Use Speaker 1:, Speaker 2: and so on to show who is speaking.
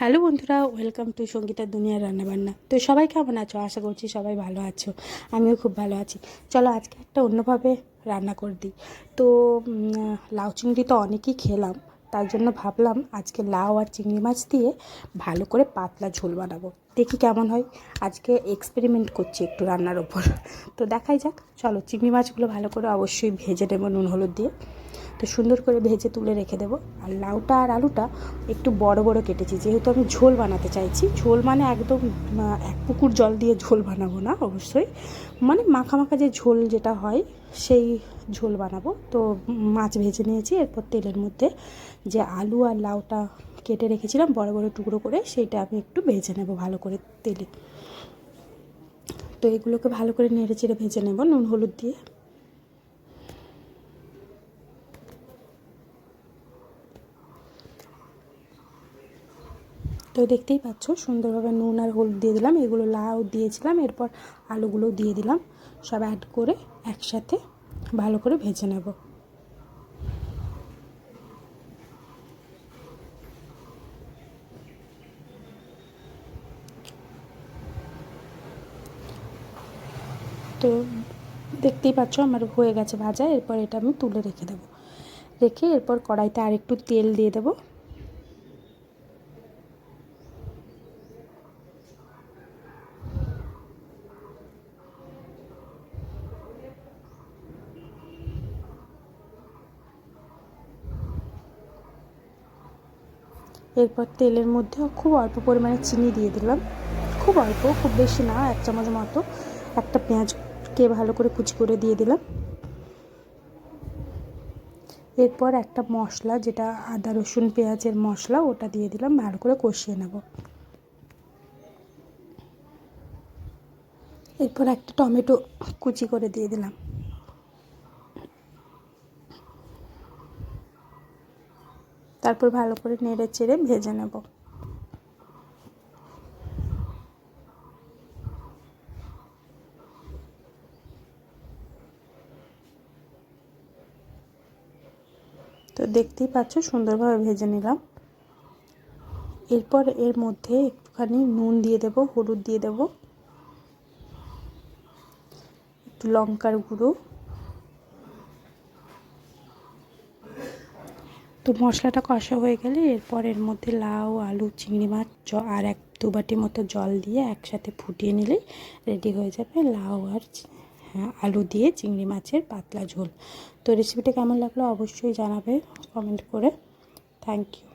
Speaker 1: Hello বন্ধুরা, welcome to সঙ্গীতার দুনিয়ার রান্নাবান্না। তো সবাই কেমন আছো? আশা করছি সবাই ভালো আছো। আমিও খুব ভালো আছি। চলো আজকে একটা অন্যভাবে রান্না করে দিই। তো লাউ চিংড়ি তো অনেকই খেলাম, তার জন্য ভাবলাম আজকে লাউ আর চিংড়ি মাছ দিয়ে ভালো করে পাতলা ঝোল বানাবো। দেখি কেমন হয়। আজকে এক্সপেরিমেন্ট করছি একটু রান্নার ওপর। তো দেখাই যাক। চলো চিংড়ি মাছগুলো ভালো করে অবশ্যই ভেজে নেব নুন, হলুদ দিয়ে। তো সুন্দর করে ভেজে তুলে রেখে দেবো। আর লাউটা আর আলুটা একটু বড় বড় কেটেছি। যেহেতু আমি ঝোল বানাতে চাইছি, ঝোল মানে একদম এক পুকুর জল দিয়ে ঝোল বানাবো না অবশ্যই। মানে মাখা মাখা যে ঝোল যেটা হয়, সেই ঝোল বানাবো। তো মাছ ভেজে নিয়েছি, এরপর তেলের মধ্যে যে আলু আর লাউটা কেটে রেখেছিলাম, বড় বড় টুকরো করে, সেইটা আমি একটু ভেজে নেব ভালো করে তেলে। তো এগুলোকে ভালো করে নেড়ে চেড়ে ভেজে নেব, নুন, হলুদ দিয়ে। তো দেখতেই পাচ্ছ, সুন্দরভাবে নুন আর হলুদ দিয়ে দিলাম। এগুলো লাউ দিয়েছিলাম, এরপর আলুগুলো দিয়ে দিলাম। সব অ্যাড করে একসাথে ভালো করে ভেজে নেব। তো দেখতেই পাচ্ছ, আমার হয়ে গেছে ভাজা। এরপর এটা আমি তুলে রেখে দেবো। রেখে এরপর কড়াইতে আর একটু তেল দিয়ে দেবো। এরপর তেলের মধ্যে খুব অল্প পরিমাণে চিনি দিয়ে দিলাম। খুব অল্প, খুব বেশি না, এক চামচ মতো। একটা পেঁয়াজকে ভালো করে কুচি করে দিয়ে দিলাম। এরপর একটা মশলা, যেটা আদা, রসুন, পেঁয়াজের মশলা, ওটা দিয়ে দিলাম, ভালো করে কষিয়ে নেব। এরপর একটা টমেটো কুচি করে দিয়ে দিলাম। তারপর ভালো করে নেড়ে চেড়ে ভেজে নেব। তো দেখতেই পাচ্ছ, সুন্দরভাবে ভেজে নিলাম। এরপর এর মধ্যে একটুখানি নুন দিয়ে দেব, হলুদ দিয়ে দেব, একটু লঙ্কার গুঁড়ো। তো মশলাটা কষা হয়ে গেলে এরপর এর মধ্যে লাউ আলু চিংড়ি মাছ আর এক দু বাটি মতো জল দিয়ে একসাথে ফুটিয়ে নিলে রেডি হয়ে যাবে লাউ আর হ্যাঁ, আলু দিয়ে চিংড়ি মাছের পাতলা ঝোল। তো রেসিপিটা কেমন লাগল অবশ্যই জানাবে কমেন্ট করে। Thank you